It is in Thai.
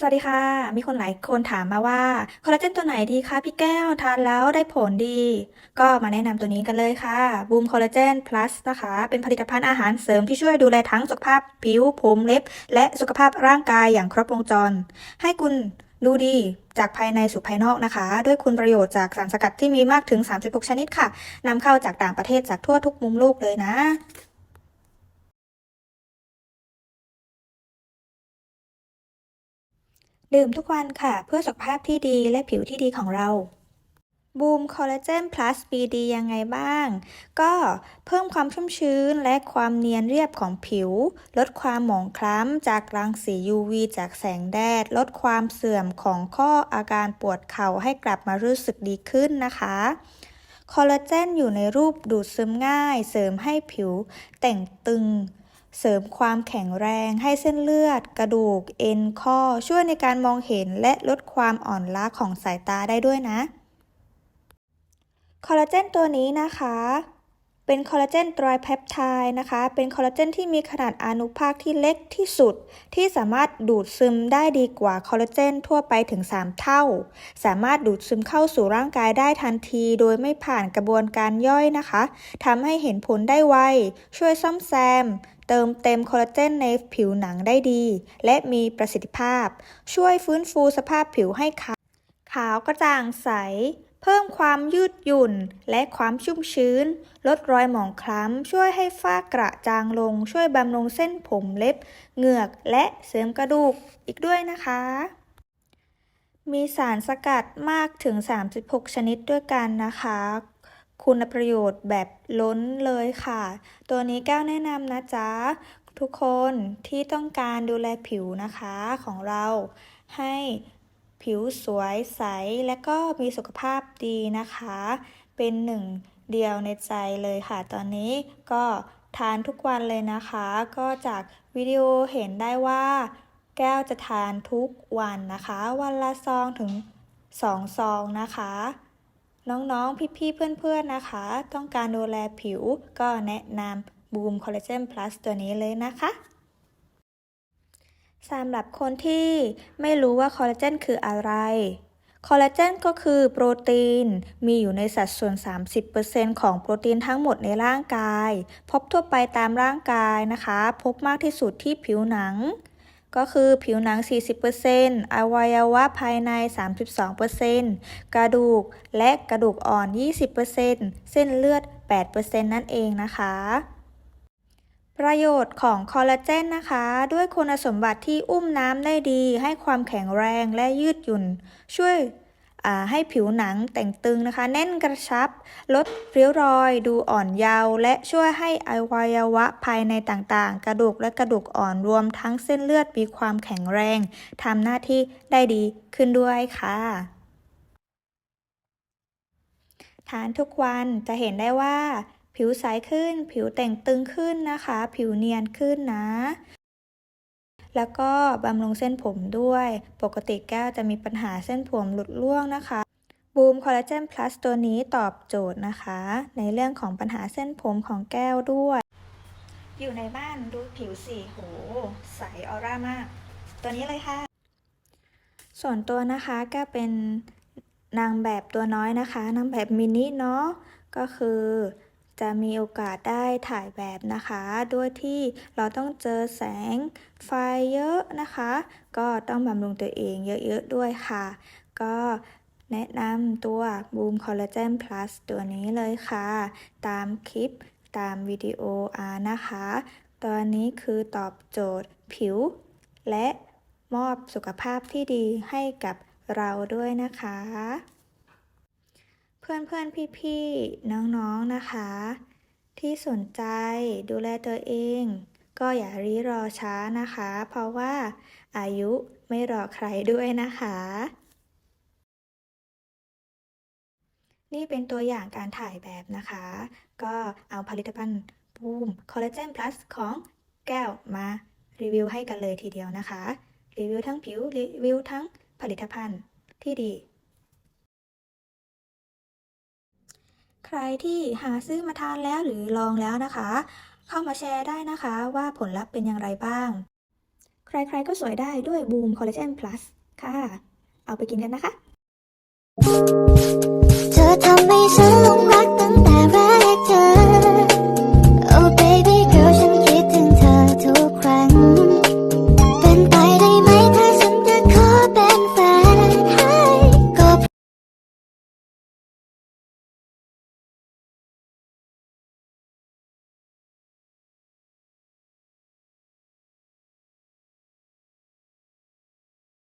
สวัสดีค่ะ มีคนหลายคนถามมาว่าคอลลาเจนตัวไหนดีคะพี่แก้วทานแล้วได้ผลดี ก็มาแนะนำตัวนี้กันเลยค่ะบูมคอลลาเจน plus นะคะ เป็นผลิตภัณฑ์อาหารเสริมที่ช่วยดูแลทั้งสุขภาพผิวผมเล็บ และสุขภาพร่างกายอย่างครบวงจร ให้คุณดูดีจากภายในสู่ภายนอกนะคะ ด้วยคุณประโยชน์จากสารสกัดที่มีมากถึง 36 ชนิดค่ะนำเข้าจากต่างประเทศจากทั่วทุกมุมโลกเลยนะ ดื่มทุกวันค่ะ เพื่อสุขภาพที่ดีและผิวที่ดีของเราบูมคอลลาเจน plus BD ยังไงบ้าง ก็เพิ่มความชุ่มชื้นและความเนียนเรียบของผิว ลดความหมองคล้ำจากรังสี UV จากแสงแดด ลดความเสื่อมของข้ออาการปวดเข่าให้กลับมารู้สึกดีขึ้นนะคะ คอลลาเจนอยู่ในรูปดูดซึมง่าย เสริมให้ผิวแต่งตึง เสริมความแข็งแรงให้เส้นเลือด กระดูก เอ็นข้อ ช่วยในการมองเห็นและลดความอ่อนล้าของสายตาได้ด้วยนะ คอลลาเจนตัวนี้นะคะ เป็นคอลลาเจนไตรเพปไทด์นะคะ เป็นคอลลาเจนที่มีขนาดอนุภาคที่เล็กที่สุด ที่สามารถดูดซึมได้ดีกว่าคอลลาเจนทั่วไปถึง 3 เท่า สามารถดูดซึมเข้าสู่ร่างกายได้ทันที โดยไม่ผ่านกระบวนการย่อยนะคะ ทำให้เห็นผลได้ไว ช่วยซ่อมแซม เติมเต็มคอลลาเจนในผิวหนังได้ดี และมีประสิทธิภาพ ช่วยฟื้นฟูสภาพผิวให้ขาวขาวกระจ่างใส พิ่มความยืดหยุ่นและความชุ่มชื้น ลดรอยหมองคล้ำ ช่วยให้ฝ้ากระจางลง ช่วยบำรุงเส้นผมเล็บ เหงือกและเสริมกระดูกอีกด้วยนะคะ มีสารสกัดมากถึง 36 ชนิดด้วยกันนะคะ คุณประโยชน์แบบล้นเลยค่ะ ตัวนี้แก้วแนะนำนะจ๊ะ ทุกคนที่ต้องการดูแลผิวนะคะของเราให้ ผิวสวยใสและก็มีสุขภาพดีนะคะ เป็นหนึ่งเดียวในใจเลยค่ะ ตอนนี้ก็ทานทุกวันเลยนะคะ ก็จากวิดีโอเห็นได้ว่า แก้วจะทานทุกวันนะคะ วันละซองถึงสองซองนะคะ น้องๆ พี่ๆ เพื่อนๆ นะคะ ต้องการดูแลผิวก็แนะนำบูมคอลลาเจน plus ตัวนี้เลยนะคะ สำหรับคนที่ไม่รู้ว่าคอลลาเจนคืออะไร คอลลาเจนก็คือโปรตีน มีอยู่ในสัดส่วน 30%ของโปรตีนทั้งหมดในร่างกาย พบทั่วไปตามร่างกายนะคะ พบมากที่สุดที่ผิวหนัง ก็คือผิวหนัง 40%อวัยวะภายใน 32%กระดูกและกระดูกอ่อน 20%เส้นเลือด 8%นั่นเองนะคะ ประโยชน์ของคอลลาเจนนะคะ ด้วยคุณสมบัติที่อุ้มน้ำได้ดี ให้ความแข็งแรงและยืดหยุ่น ช่วยให้ผิวหนังแต่งตึงนะคะ แน่นกระชับ ลดริ้วรอย ดูอ่อนเยาว์และช่วยให้อวัยวะภายในต่างๆ กระดูกและกระดูกอ่อนรวมทั้งเส้นเลือดมีความแข็งแรงทำหน้าที่ได้ดีขึ้นด้วยค่ะทานทุกวันจะเห็นได้ว่า ผิวใสขึ้น ผิวแต่งตึงขึ้นนะคะ ผิวเนียนขึ้นนะ แล้วก็บำรุงเส้นผมด้วย ปกติแก้วจะมีปัญหาเส้นผมหลุดร่วงนะคะบูมคอลลาเจน plus ตัวนี้ตอบโจทย์นะคะ ในเรื่องของปัญหาเส้นผมของแก้วด้วย อยู่ในบ้านดูผิวสีโหใสออร่ามาก ตัวนี้เลยค่ะ ส่วนตัวนะคะก้วเป็นนางแบบตัวน้อยนะคะ นางแบบมินิเนาะก็คือ จะมีโอกาสได้ถ่ายแบบนะคะ ด้วยที่เราต้องเจอแสงไฟเยอะนะคะ ก็ต้องบำรุงตัวเองเยอะๆด้วยค่ะ ก็แนะนำตัว Boom Collagen Plus ตัวนี้เลยค่ะ ตามคลิปตามวิดีโออานะคะ ตัวนี้คือตอบโจทย์ผิว และมอบสุขภาพที่ดีให้กับเราด้วยนะคะ เพื่อนๆพี่ๆน้องๆนะคะ ที่สนใจดูแลตัวเอง ก็อย่ารีรอช้านะคะ เพราะว่าอายุไม่รอใครด้วยนะคะ นี่เป็นตัวอย่างการถ่ายแบบนะคะ ก็เอาผลิตภัณฑ์บูมคอลลาเจน plus ของแก้วมารีวิวให้กันเลยทีเดียวนะคะ รีวิวทั้งผิวรีวิวทั้งผลิตภัณฑ์ที่ดี ใครที่หาซื้อมาทานแล้วหรือลองแล้วนะคะ เข้ามาแชร์ได้นะคะว่าผลลัพธ์เป็นอย่างไรบ้าง ใครๆก็สวยได้ด้วยบูมคอลลาเจน plus ค่ะ เอาไปกินกันนะคะ เธอทำให้ฉันหลงรักตั้ง